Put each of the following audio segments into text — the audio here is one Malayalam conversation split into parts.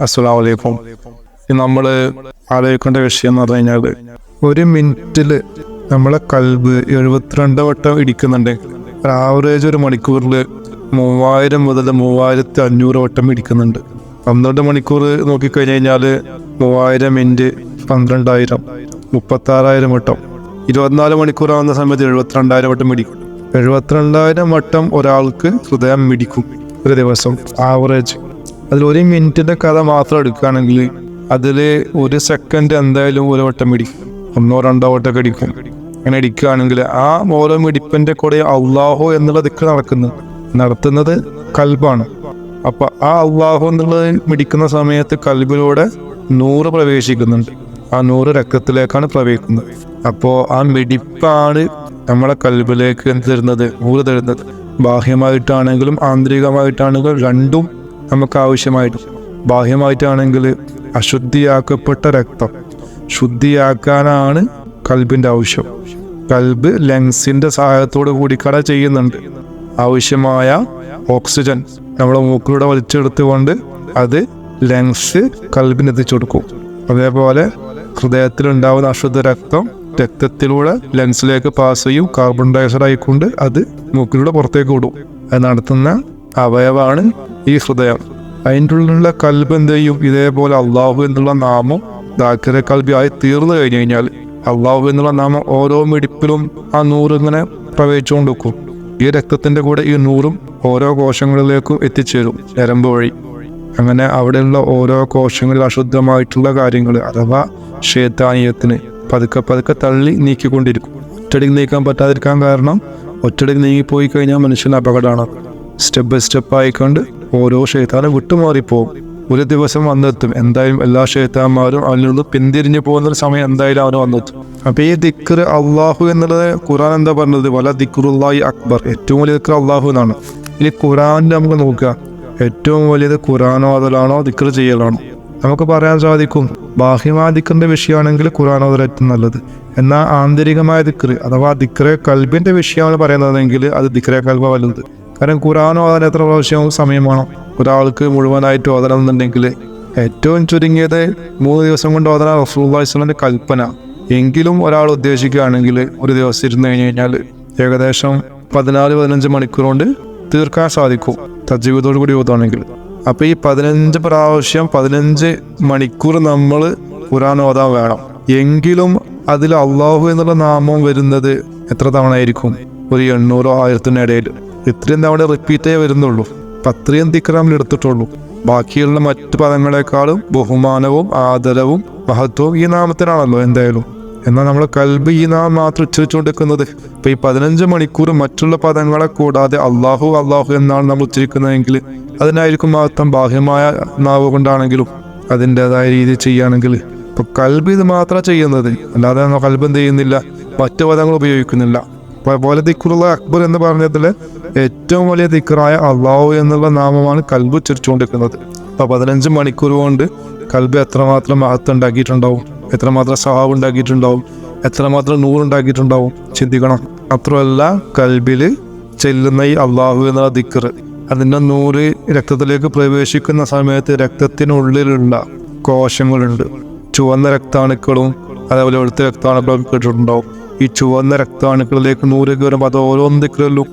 അസ്സലാം വലൈക്കും നമ്മൾ ആലോചിക്കേണ്ട വിഷയം എന്ന് പറഞ്ഞു കഴിഞ്ഞാൽ ഒരു മിനിറ്റിൽ നമ്മളെ കൽബ് എഴുപത്തിരണ്ട് വട്ടം ഇടിക്കുന്നുണ്ടെങ്കിൽ ഒരു ആവറേജ് ഒരു മണിക്കൂറിൽ മൂവായിരം മുതൽ മൂവായിരത്തി അഞ്ഞൂറ് വട്ടം ഇടിക്കുന്നുണ്ട്. പന്ത്രണ്ട് മണിക്കൂർ നോക്കിക്കഴിഞ്ഞ് കഴിഞ്ഞാൽ മൂവായിരം മിനിറ്റ് പന്ത്രണ്ടായിരം മുപ്പത്താറായിരം വട്ടം. ഇരുപത്തിനാല് മണിക്കൂറാവുന്ന സമയത്ത് എഴുപത്തിരണ്ടായിരം വട്ടം ഇടിക്കും. എഴുപത്തിരണ്ടായിരം വട്ടം ഒരാൾക്ക് ഹൃദയം മിടിക്കും ഒരു ദിവസം ആവറേജ് അതിൽ ഒരു മിനിറ്റിന്റെ കഥ മാത്രം എടുക്കുകയാണെങ്കിൽ അതിൽ ഒരു സെക്കൻഡ് എന്തായാലും ഒരു വട്ടം ഇടിക്കും ഒന്നോ രണ്ടോ വട്ടമൊക്കെ ഇടിക്കും അങ്ങനെ ഇടിക്കുകയാണെങ്കിൽ ആ ഓരോ മിടിപ്പിന്റെ കൂടെ അള്ളാഹോ എന്നുള്ള ദിക്ക് നടക്കുന്നത് നടത്തുന്നത് കൽബാണ്. അപ്പൊ ആ അള്ളാഹു എന്നുള്ളത് മിടിക്കുന്ന സമയത്ത് കൽബിലൂടെ നൂറ് പ്രവേശിക്കുന്നുണ്ട്. ആ നൂറ് രക്തത്തിലേക്കാണ് പ്രവേശിക്കുന്നത്. അപ്പോ ആ മിടിപ്പാണ് നമ്മളെ കൽബിലേക്ക് എന്ത് തരുന്നത്? നൂറ് തരുന്നത്. ബാഹ്യമായിട്ടാണെങ്കിലും ആന്തരികമായിട്ടാണെങ്കിലും രണ്ടും നമുക്ക് ആവശ്യമായിട്ട് ബാഹ്യമായിട്ടാണെങ്കിൽ അശുദ്ധിയാക്കപ്പെട്ട രക്തം. ശുദ്ധിയാക്കാനാണ് കൽബിന്റെ ആവശ്യം. കൽബ് ലങ്സിന്റെ സഹായത്തോടു കൂടി കട ചെയ്യുന്നുണ്ട്. ആവശ്യമായ ഓക്സിജൻ നമ്മുടെ മൂക്കിലൂടെ വലിച്ചെടുത്തുകൊണ്ട് അത് ലങ്സ് കൽബിന് എത്തിച്ചു കൊടുക്കും. അതേപോലെ ഹൃദയത്തിലുണ്ടാവുന്ന അശുദ്ധ രക്തം രക്തത്തിലൂടെ ലങ്സിലേക്ക് പാസ് ചെയ്യും. കാർബൺ ഡയോക്സൈഡ് ആയിക്കൊണ്ട് അത് മൂക്കിലൂടെ പുറത്തേക്ക് വിടും. അത് നടത്തുന്ന അവയവാണ് ഈ ഹൃദയം. അതിന്റെ ഉള്ളിലുള്ള കൽബ് എന്ത് ചെയ്യും ഇതേപോലെ അള്ളാഹു എന്നുള്ള നാമം ദാക്കിര കൽബിയായി തീർന്നു കഴിഞ്ഞു കഴിഞ്ഞാൽ അള്ളാഹു എന്നുള്ള നാമം ഓരോ മിടിപ്പിലും ആ നൂറ് ഇങ്ങനെ പ്രവേശിച്ചുകൊണ്ട് വെക്കും ഈ രക്തത്തിന്റെ കൂടെ ഈ നൂറും ഓരോ കോശങ്ങളിലേക്കും എത്തിച്ചേരും ഞരമ്പ് വഴി. അങ്ങനെ അവിടെയുള്ള ഓരോ കോശങ്ങളിൽ അശുദ്ധമായിട്ടുള്ള കാര്യങ്ങൾ അഥവാ ക്ഷേത്രാനീയത്തിന് പതുക്കെ പതുക്കെ തള്ളി നീക്കിക്കൊണ്ടിരിക്കും. ഒറ്റടിക്ക് നീക്കാൻ പറ്റാതിരിക്കാൻ കാരണം ഒറ്റടിക്ക് നീങ്ങിപ്പോയി കഴിഞ്ഞാൽ മനുഷ്യന് അപകടമാണ്. സ്റ്റെപ്പ് ബൈ സ്റ്റെപ്പ് ആയിക്കൊണ്ട് ഓരോ ഷെയ്ത്താനും വിട്ടുമാറിപ്പോവും ഒരു ദിവസം വന്നെത്തും. എന്തായാലും എല്ലാ ഷെയ്ത്താന്മാരും അതിൽ നിന്ന് പിന്തിരിഞ്ഞു പോകുന്ന ഒരു സമയം എന്തായാലും അവന് വന്നെത്തും. അപ്പൊ ഈ ദിക്കർ അള്ളാഹു എന്നുള്ളത് ഖുറാൻ എന്താ പറഞ്ഞത്? വല ദിക്റുല്ലാഹി അക്ബർ. ഏറ്റവും വലിയ ദിക്കർ അള്ളാഹു എന്നാണ്. ഇനി ഖുറാനിൽ നമുക്ക് നോക്കുക. ഏറ്റവും വലിയത് ഖുറാനോദലാണോ ദിക്കർ ചെയ്യലാണോ? നമുക്ക് പറയാൻ സാധിക്കും ബാഹ്യമായ ദിക്കറിന്റെ വിഷയമാണെങ്കിൽ ഖുറാനോദൽ ഏറ്റവും നല്ലത്. എന്നാൽ ആന്തരികമായ ദിക്കർ അഥവാ ദിക്കറെ കൽബിന്റെ വിഷയമാണ് പറയുന്നതെങ്കിൽ അത് ദിക്കറെ കൽബ വലുത്. കാരണം ഖുറാൻ ഓതാൻ എത്ര പ്രാവശ്യം സമയം വേണം? ഒരാൾക്ക് മുഴുവനായിട്ട് ഓതണം എന്നുണ്ടെങ്കിൽ ഏറ്റവും ചുരുങ്ങിയത് മൂന്ന് ദിവസം കൊണ്ട് ഓതന റസൂള്ളാഹിസ്ലാമിന്റെ കൽപ്പന. എങ്കിലും ഒരാൾ ഉദ്ദേശിക്കുകയാണെങ്കിൽ ഒരു ദിവസം ഇരുന്ന് കഴിഞ്ഞ് കഴിഞ്ഞാൽ ഏകദേശം പതിനാല് പതിനഞ്ച് മണിക്കൂർ കൊണ്ട് തീർക്കാൻ സാധിക്കും. തജ്ജീവിതോടു കൂടി ഓതുകയാണെങ്കിൽ അപ്പൊ ഈ പതിനഞ്ച് പ്രാവശ്യം പതിനഞ്ച് മണിക്കൂർ നമ്മൾ ഖുറാൻ ഓതാൻ വേണം. എങ്കിലും അതിൽ അള്ളാഹു എന്നുള്ള നാമം വരുന്നത് എത്ര തവണ ആയിരിക്കും ഒരു എണ്ണൂറോ ആയിരത്തിന്റെ ഇടയിൽ ഇത്രയും തവണ റിപ്പീറ്റേ വരുന്നുള്ളൂ. അത്രയും തിക്രാമിൽ എടുത്തിട്ടുള്ളൂ. ബാക്കിയുള്ള മറ്റു പദങ്ങളെക്കാളും ബഹുമാനവും ആദരവും മഹത്വവും ഈ നാമത്തിനാണല്ലോ എന്തായാലും. എന്നാൽ നമ്മൾ കൽബ് ഈ നാം മാത്രം ഉച്ചരിച്ചുകൊണ്ടിരിക്കുന്നത്. ഇപ്പൊ ഈ പതിനഞ്ച് മണിക്കൂർ മറ്റുള്ള പദങ്ങളെ കൂടാതെ അള്ളാഹു അള്ളാഹു എന്നാണ് നമ്മൾ ഉച്ചരിക്കുന്നതെങ്കിൽ അതിനായിരിക്കും മഹത്വം ബാഹ്യമായ നാവ് കൊണ്ടാണെങ്കിലും അതിന്റെതായ രീതിയിൽ ചെയ്യുകയാണെങ്കിൽ. ഇപ്പൊ കൽബ് ഇത് മാത്രം ചെയ്യുന്നത്. അല്ലാതെ നമ്മൾ കൽബ് എന്ത് ചെയ്യുന്നില്ല. മറ്റു പദങ്ങൾ ഉപയോഗിക്കുന്നില്ല. പോലെ ദിക്കുറുള്ള അക്ബർ എന്ന് പറഞ്ഞതിൽ ഏറ്റവും വലിയ ദിക്കറായ അള്ളാഹു എന്നുള്ള നാമമാണ് കൽബ് ഉച്ചരിച്ചുകൊണ്ടിരിക്കുന്നത്. അപ്പൊ പതിനഞ്ച് മണിക്കൂർ കൊണ്ട് കൽബ് എത്രമാത്രം മഹത്വം ഉണ്ടാക്കിയിട്ടുണ്ടാവും? എത്രമാത്രം സഹാബ് ഉണ്ടാക്കിയിട്ടുണ്ടാവും? എത്രമാത്രം നൂറുണ്ടാക്കിയിട്ടുണ്ടാവും ചിന്തിക്കണം. അത്രമല്ല കൽബിൽ ചെല്ലുന്ന ഈ അള്ളാഹു എന്നുള്ള ദിക്കർ അതിന്റെ നൂറ് രക്തത്തിലേക്ക് പ്രവേശിക്കുന്ന സമയത്ത് രക്തത്തിനുള്ളിലുള്ള കോശങ്ങളുണ്ട്. ചുവന്ന രക്താണുക്കളും അതേപോലെ വെളുത്ത രക്താണുക്കളും കേട്ടിട്ടുണ്ടാവും. ഈ ചുവന്ന രക്താണുക്കളിലേക്ക് നൂറ് കയറുമ്പോൾ അത് ഓരോന്ന് ദിക്കറല്ലും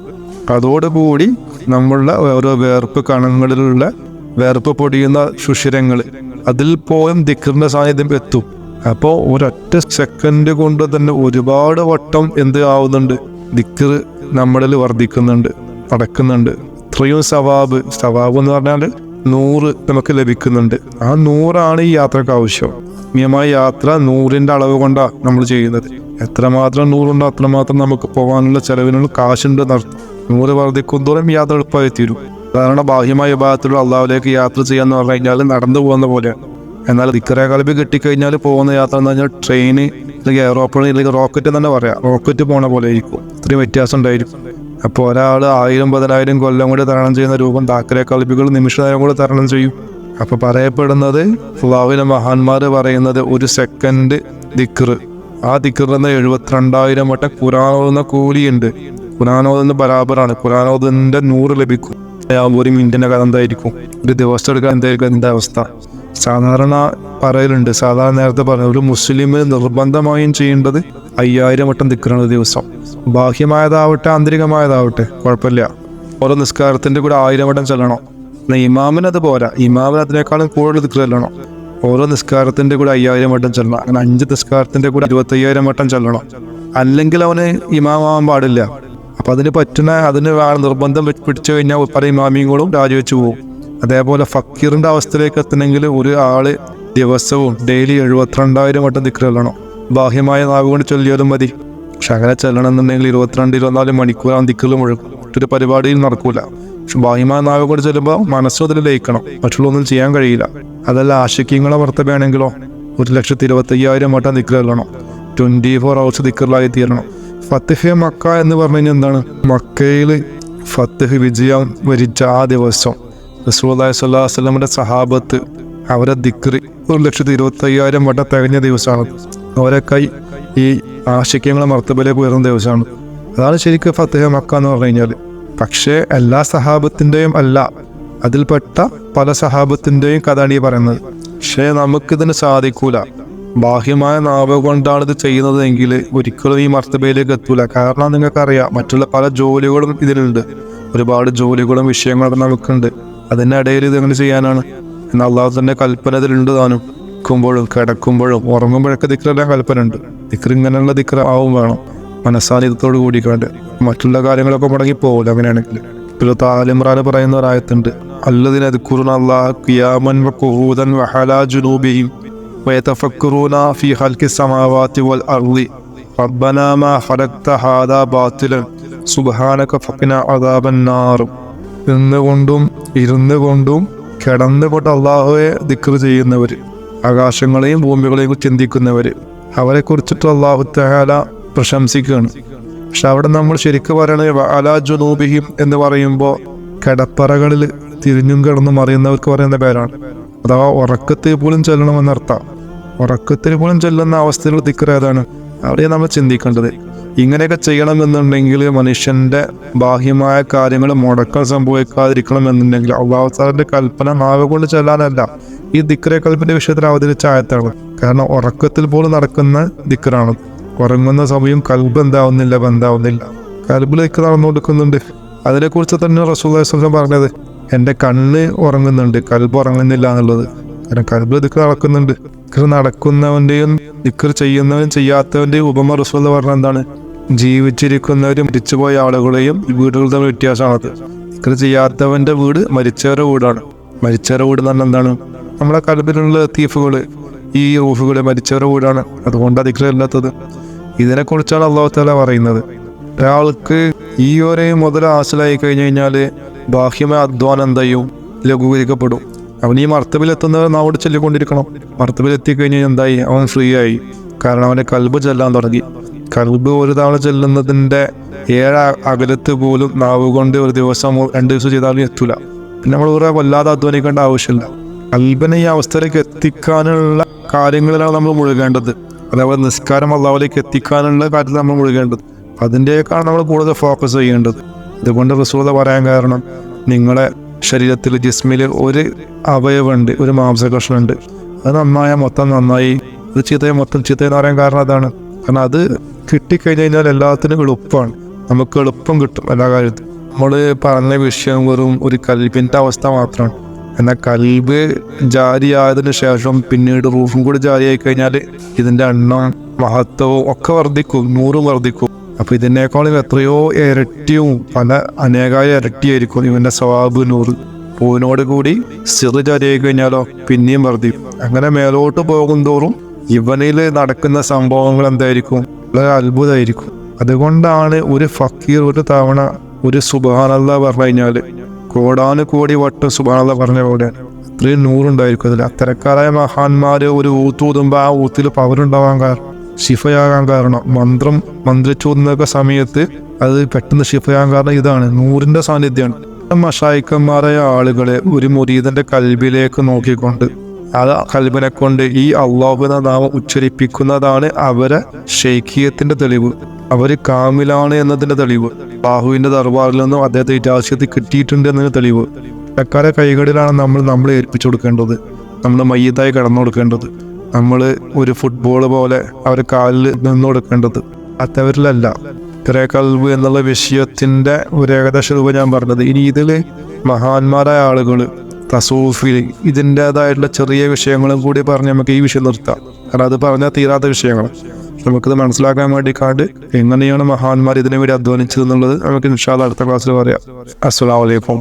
അതോടുകൂടി നമ്മളുടെ ഓരോ വേർപ്പ് കണങ്ങളിലുള്ള വേർപ്പ് പൊടിയുന്ന ശുഷിരങ്ങൾ അതിൽ പോലും ദിക്കറിന്റെ സാന്നിധ്യം എത്തും. അപ്പോൾ ഒരൊറ്റ സെക്കൻഡ് കൊണ്ട് തന്നെ ഒരുപാട് വട്ടം എന്ത് ആവുന്നുണ്ട്? ദിക്കർ നമ്മളിൽ വർദ്ധിക്കുന്നുണ്ട് നടക്കുന്നുണ്ട് ഇത്രയും സവാബ് സവാബ് എന്ന് പറഞ്ഞാൽ നൂറ് നമുക്ക് ലഭിക്കുന്നുണ്ട്. ആ നൂറാണ് ഈ യാത്രയ്ക്ക് ആവശ്യം. നിയമായ യാത്ര നൂറിന്റെ അളവ് കൊണ്ടാണ് നമ്മൾ ചെയ്യുന്നത്. എത്രമാത്രം നൂറുണ്ടോ അത്രമാത്രം നമുക്ക് പോകാനുള്ള ചെലവിനുള്ള കാശുണ്ട് നടത്തും നൂറ് വർദ്ധിക്കുന്തോറും യാത്ര എളുപ്പമായി തീരും. കാരണം ബാഹ്യമായ വിഭാഗത്തിലുള്ള അള്ളാഹുലേക്ക് യാത്ര ചെയ്യാന്ന് പറഞ്ഞു കഴിഞ്ഞാൽ നടന്നു പോകുന്ന പോലെയാണ്. എന്നാൽ ഇക്കറേ കളബി കിട്ടിക്കഴിഞ്ഞാൽ പോകുന്ന യാത്ര എന്ന് പറഞ്ഞാൽ ട്രെയിന് അല്ലെങ്കിൽ എയറോപ്ലെയിൻ അല്ലെങ്കിൽ റോക്കറ്റ് തന്നെ പറയാം. റോക്കറ്റ് പോണ പോലെ ആയിരിക്കും. ഇത്രയും വ്യത്യാസം ഉണ്ടായിരിക്കും. അപ്പോൾ ഒരാൾ ആയിരം പതിനായിരം കൊല്ലം കൂടി തരണം ചെയ്യുന്ന രൂപം താക്കരെ കളിപ്പികൾ നിമിഷ നേരം കൂടി തരണം ചെയ്യും. അപ്പോൾ പറയപ്പെടുന്നത് ഫുലാവിലെ മഹാന്മാർ പറയുന്നത് ഒരു സെക്കൻഡ് ദിക്കർ ആ ദിക്കറിന് എഴുപത്തിരണ്ടായിരം വട്ടം ഖുറാനോതുന്ന കൂലിയുണ്ട്. ഖുറാനോതുന്ന ബരാബറാണ്. ഖുറാനോദിന്റെ നൂറ് ലഭിക്കും. ഒരു മിനിറ്റിന്റെ കഥ എന്തായിരിക്കും? ഒരു ദിവസം എടുക്കാൻ എന്തായിരിക്കും അതിന്റെ അവസ്ഥ? സാധാരണ പറയലുണ്ട്. സാധാരണ നേരത്തെ പറഞ്ഞ ഒരു മുസ്ലിം നിർബന്ധമായും ചെയ്യേണ്ടത് അയ്യായിരം വട്ടം ദിക്കറാണ് ദിവസം. ബാഹ്യമായതാവട്ടെ ആന്തരികമായതാവട്ടെ കുഴപ്പമില്ല. ഓരോ നിസ്കാരത്തിന്റെ കൂടെ ആയിരം വട്ടം ചെല്ലണം. ഇമാമിന് അത് പോരാ. ഇമാമിന് അതിനേക്കാളും കൂടുതൽ ദിക്കർ ചെല്ലണം. ഓരോ നിസ്കാരത്തിന്റെ കൂടെ അയ്യായിരം വട്ടം ചെല്ലണം. അങ്ങനെ അഞ്ച് നിസ്കാരത്തിന്റെ കൂടെ ഇരുപത്തയ്യായിരം വട്ടം ചെല്ലണം. അല്ലെങ്കിൽ അവന് ഇമാമാവാൻ പാടില്ല. അപ്പൊ അതിന് പറ്റുന്ന അതിന് നിർബന്ധം പിടിച്ചു കഴിഞ്ഞാൽ പല ഇമാമിയങ്ങളും രാജിവെച്ചു പോകും അതേപോലെ ഫക്കീറിന്റെ അവസ്ഥയിലേക്ക് എത്തണമെങ്കിൽ ഒരു ആൾ ദിവസവും ഡെയിലി എഴുപത്തിരണ്ടായിരം വട്ടം ദിക്കർ ചെല്ലണം. ബാഹ്യമായ നാവ് കൊണ്ട് ചൊല്ലിയാലും മതി. പക്ഷെ അങ്ങനെ ചെല്ലണം എന്നുണ്ടെങ്കിൽ ഇരുപത്തിരണ്ട് ഇരുപത്തിനാല് മണിക്കൂർ ആ ദിക്കറിൽ മറ്റൊരു പരിപാടിയിൽ നടക്കൂല. പക്ഷെ ബാഹ്യമായ നാവ് കൊണ്ട് ചെല്ലുമ്പോൾ മനസ്സും അതിൽ ലയിക്കണം. മറ്റുള്ളൊന്നും ചെയ്യാൻ കഴിയില്ല. അതല്ല ആശിക്യങ്ങളെ വർത്തവയാണെങ്കിലോ ഒരു ലക്ഷത്തി ഇരുപത്തി അയ്യായിരം വട്ടം നിക്കറല്ലണം ട്വന്റി ഫോർ അവേഴ്സ് നിക്കറിലായി തീരണം. ഫത്തഹ് മക്ക എന്ന് പറഞ്ഞു കഴിഞ്ഞാൽ എന്താണ്? മക്കയിൽ ഫത്തഹ് വിജയം വരിച്ച ആ ദിവസം റസൂല്ലാഹി സ്വല്ലാ വസല്ലമയുടെ സഹാബത്ത് അവരെ ദിക്രി ഒരു ലക്ഷത്തി ഇരുപത്തി അയ്യായിരം വട്ടം തികഞ്ഞ ദിവസമാണ്. അവരൊക്കെ ഈ ആശിക്യങ്ങളെ മർത്തബിലേക്ക് ഉയർന്ന ദിവസമാണ്. അതാണ് ശരിക്കും ഫത്തഹ മക്ക എന്ന് പറഞ്ഞു കഴിഞ്ഞാൽ പക്ഷേ എല്ലാ സഹാബത്തിന്റെയും അല്ല അതിൽപ്പെട്ട പല സഹാബത്തിന്റെയും കഥാണ് ഈ പറയുന്നത്. പക്ഷേ നമുക്കിതിന് സാധിക്കൂല. ബാഹ്യമായ നാവ് കൊണ്ടാണ് ഇത് ചെയ്യുന്നതെങ്കിൽ ഒരിക്കലും ഈ മർത്തബയിലേക്ക് എത്തൂല. കാരണം നിങ്ങൾക്കറിയാം മറ്റുള്ള പല ജോലികളും ഇതിലുണ്ട്. ഒരുപാട് ജോലികളും വിഷയങ്ങളും നമുക്കുണ്ട്. അതിന്റെ ഇടയിൽ ഇത് എങ്ങനെ ചെയ്യാനാണ്? എന്നാൽ അള്ളാഹു തന്നെ കൽപ്പന ഇതിലുണ്ട് താനും. നിൽക്കുമ്പോഴും കിടക്കുമ്പോഴും ഉറങ്ങുമ്പോഴൊക്കെ ദിക്കറെല്ലാം കൽപ്പന ഉണ്ട് ദിക്കർ ഇങ്ങനെയുള്ള ദിക്ര ആവും വേണം. മനസ്സാന്നിധ്യത്തോട് കൂടി കണ്ട് മറ്റുള്ള കാര്യങ്ങളൊക്കെ മുടങ്ങി പോകില്ല അങ്ങനെയാണെങ്കിൽ. പിന്നെ താലിമ്രാന് പറയുന്ന ഒരായത്തുണ്ട് അല്ലതിനെ അതിക്കുറുന അള്ളാഹ് ഖിയാമൻ വഖുഊദൻ ഫീ വൽ റബ്ബനാ മാ ഹാദാ സുബ്ഹാനക ഫഖിനാ നിന്നുകൊണ്ടും കിടന്നുകൊണ്ട് അള്ളാഹുവെ ദിക്ർ ചെയ്യുന്നവർ ആകാശങ്ങളെയും ഭൂമികളെയും ചിന്തിക്കുന്നവർ അവരെക്കുറിച്ചിട്ട് അള്ളാഹു തഹാല പ്രശംസിക്കുകയാണ്. പക്ഷെ അവിടെ നമ്മൾ ശരിക്കും പറയണത് അലാ ജുനൂബിഹിം എന്ന് പറയുമ്പോൾ കിടപ്പറകളിൽ തിരിഞ്ഞും കിടന്നും അറിയുന്നവർക്ക് പറയുന്ന പേരാണ്. അഥവാ ഉറക്കത്തിൽ പോലും ചെല്ലണമെന്നർത്ഥം ഉറക്കത്തിൽ പോലും ചെല്ലുന്ന അവസ്ഥയിൽ ദിക്കർ ഏതാണ്? അവിടെ നമ്മൾ ചിന്തിക്കേണ്ടത് ഇങ്ങനെയൊക്കെ ചെയ്യണമെന്നുണ്ടെങ്കിൽ മനുഷ്യന്റെ ബാഹ്യമായ കാര്യങ്ങൾ മുടക്കം സംഭവിക്കാതിരിക്കണം എന്നുണ്ടെങ്കിൽ അള്ളാഹുസാറിന്റെ കൽപ്പന നാവുകൊണ്ട് ചെല്ലാനല്ല. ഈ ദിക്കറെ കൽപ്പന്റെ വിഷയത്തിൽ അവതരിച്ച ആയത്താണ്. കാരണം ഉറക്കത്തിൽ പോലും നടക്കുന്ന ദിക്കറാണ് ഉറങ്ങുന്ന സമയം കൽബ് എന്താവുന്നില്ല ബന്ധാവുന്നില്ല. കൽബിലേക്ക് നടന്നു കൊടുക്കുന്നുണ്ട്. അതിനെക്കുറിച്ച് തന്നെ റസൂൽ പറഞ്ഞത് എന്റെ കണ്ണ് ഉറങ്ങുന്നുണ്ട് കൽബ് ഉറങ്ങുന്നില്ല എന്നുള്ളത്. കാരണം കൽബ് ദിക്കർ നടക്കുന്നുണ്ട്. ദിക്കർ നടക്കുന്നവന്റെയും ദിക്കർ ചെയ്യുന്നവനും ചെയ്യാത്തവന്റെയും ഉപമ റസൂൽ പറഞ്ഞ എന്താണ്? ജീവിച്ചിരിക്കുന്നവരും മരിച്ചുപോയ ആളുകളെയും വീടുകൾ തമ്മിൽ വ്യത്യാസമാണത്. ദിക്കർ ചെയ്യാത്തവന്റെ വീട് മരിച്ചവരുടെ വീടാണ്. മരിച്ചവരുടെ വീട് തന്നെ എന്താണ്? നമ്മളെ കൽബിലുള്ള തീഫുകൾ ഈ റൂഫുകൾ മരിച്ചവരുടെ വീടാണ്. അതുകൊണ്ടാണ് ദിക്കർ ഇതിനെക്കുറിച്ചാണ് അള്ളാഹു താല പറയുന്നത്. ഒരാൾക്ക് ഈ ഒരു മുതൽ ആശലായി കഴിഞ്ഞു കഴിഞ്ഞാൽ ബാഹ്യമായ അധ്വാനം എന്തായും ലഘൂകരിക്കപ്പെടും. അവൻ ഈ മർത്തബിലെത്തുന്നവർ നാവോട് ചൊല്ലിക്കൊണ്ടിരിക്കണം. മർത്തബിലെത്തിക്കഴിഞ്ഞാൽ എന്തായി? അവൻ ഫ്രീ ആയി. കാരണം അവന്റെ കൽബ് ചെല്ലാൻ തുടങ്ങി. കൽബ് ഒരു തവണ ചെല്ലുന്നതിന്റെ ഏഴ് അകലത്ത് പോലും നാവ് കൊണ്ട് ഒരു ദിവസം രണ്ട് ദിവസം ചെയ്താലും എത്തൂല. പിന്നെ നമ്മൾ വേറെ വല്ലാതെ അധ്വാനിക്കേണ്ട ആവശ്യമില്ല. കൽബനെ ഈ അവസ്ഥയിലേക്ക് എത്തിക്കാനുള്ള കാര്യങ്ങളിലാണ് നമ്മൾ മുഴുകേണ്ടത്. അതേപോലെ നിസ്കാരം അള്ളാഹുലേക്ക് എത്തിക്കാനുള്ള കാര്യത്തിൽ നമ്മൾ മുഴുകേണ്ടത്. അതിന്റെയൊക്കെയാണ് നമ്മൾ കൂടുതൽ ഫോക്കസ് ചെയ്യേണ്ടത്. ഇതുകൊണ്ട് റസൂത പറയാൻ കാരണം നിങ്ങളെ ശരീരത്തിൽ ജിസ്മിൽ ഒരു അവയവുണ്ട് ഒരു മാംസകഷ്ണുണ്ട്. അത് നന്നായ മൊത്തം നന്നായി. അത് ചീത്തയെ മൊത്തം ചീത്തയെന്ന് പറയാൻ കാരണം അതാണ്. കാരണം അത് കിട്ടിക്കഴിഞ്ഞ് കഴിഞ്ഞാൽ എല്ലാത്തിനും എളുപ്പമാണ്. നമുക്ക് എളുപ്പം കിട്ടും എല്ലാ കാര്യത്തിലും നമ്മൾ പറഞ്ഞ വിഷയം വെറും ഒരു കൽപ്പിന്റെ അവസ്ഥ മാത്രമാണ്. എന്നാൽ കൽബ് ജാരിയായതിനു ശേഷം പിന്നീട് റൂഫും കൂടി ജാരിയായി കഴിഞ്ഞാൽ ഇതിന്റെ എണ്ണം മഹത്വവും ഒക്കെ വർദ്ധിക്കും നൂറും വർദ്ധിക്കും. അപ്പോൾ ഇതിനേക്കാളും എത്രയോ ഇരട്ടിയും പല അനേകായ ഇരട്ടിയായിരിക്കും ഇവന്റെ സ്വാബ് നൂറ്. പൂവിനോട് കൂടി സിറ് ആയി കഴിഞ്ഞാലോ പിന്നെയും വർദ്ധിക്കും. അങ്ങനെ മേലോട്ട് പോകും തോറും ഇവനിൽ നടക്കുന്ന സംഭവങ്ങൾ എന്തായിരിക്കും? വളരെ അത്ഭുതമായിരിക്കും അതുകൊണ്ടാണ് ഒരു ഫക്കീർ ഒരു തവണ ഒരു സുബാനല്ല പറഞ്ഞു കഴിഞ്ഞാൽ കോടാന് കോടി വട്ടം സുബാനല്ല പറഞ്ഞ പോലെ അത്രയും നൂറുണ്ടായിരിക്കും അതിൽ. അത്തരക്കാരായ മഹാന്മാര് ഒരു ഊത്തൂതുമ്പോൾ ആ ഊത്തിൽ പവറുണ്ടാവാൻ കാരണം ശിഫയാകാൻ കാരണം. മന്ത്രം മന്ത്രിച്ചൂതുന്നൊക്കെ സമയത്ത് അത് പെട്ടെന്ന് ശിഫയാകാൻ കാരണം ഇതാണ്. നൂറിന്റെ സാന്നിധ്യമാണ് മഷായിക്കന്മാരായ ആളുകളെ ഒരു മുരീതന്റെ കൽബിലേക്ക് നോക്കിക്കൊണ്ട് അത് കൽബിനെ കൊണ്ട് ഈ അള്ളാഹുന നാമം ഉച്ചരിപ്പിക്കുന്നതാണ് അവരെ ശൈഖീയത്തിന്റെ തെളിവ്. അവർ കാമിലാണ് എന്നതിന്റെ തെളിവ്. ബാഹുവിന്റെ ദർബാറിൽ നിന്നും അദ്ദേഹത്തെ ഇറ്റാവശ്യത്തിൽ കിട്ടിയിട്ടുണ്ട് എന്നതിന് തെളിവ്. ഇടക്കാരെ കൈകളിലാണ് നമ്മൾ നമ്മൾ ഏൽപ്പിച്ചു കൊടുക്കേണ്ടത്. നമ്മൾ മയ്യത്തായി കടന്നു കൊടുക്കേണ്ടത്. നമ്മൾ ഒരു ഫുട്ബോൾ പോലെ അവരെ കാലിൽ നിന്ന് കൊടുക്കേണ്ടത്. അത്തവരിലല്ല ഇത്രേ കൽവ് എന്നുള്ള വിഷയത്തിന്റെ ഒരു ഏകദേശ രൂപം ഞാൻ പറഞ്ഞത്. ഇനി ഇതിൽ മഹാന്മാരായ ആളുകൾ തസൂഫിൽ ഇതിന്റെതായിട്ടുള്ള ചെറിയ വിഷയങ്ങളും കൂടി പറഞ്ഞ് നമുക്ക് ഈ വിഷയം നിർത്താം. കാരണം അത് പറഞ്ഞാൽ തീരാത്ത വിഷയങ്ങൾ നമുക്കിത് മനസ്സിലാക്കാൻ വേണ്ടി കാണ്ട് എങ്ങനെയാണ് മഹാന്മാർ ഇതിനെ വേണ്ടി അധ്വാനിച്ചത് എന്നുള്ളത് നമുക്ക് ഇൻഷാല്ല അടുത്ത ക്ലാസ്സിൽ പറയാം. അസ്സലാമലൈക്കും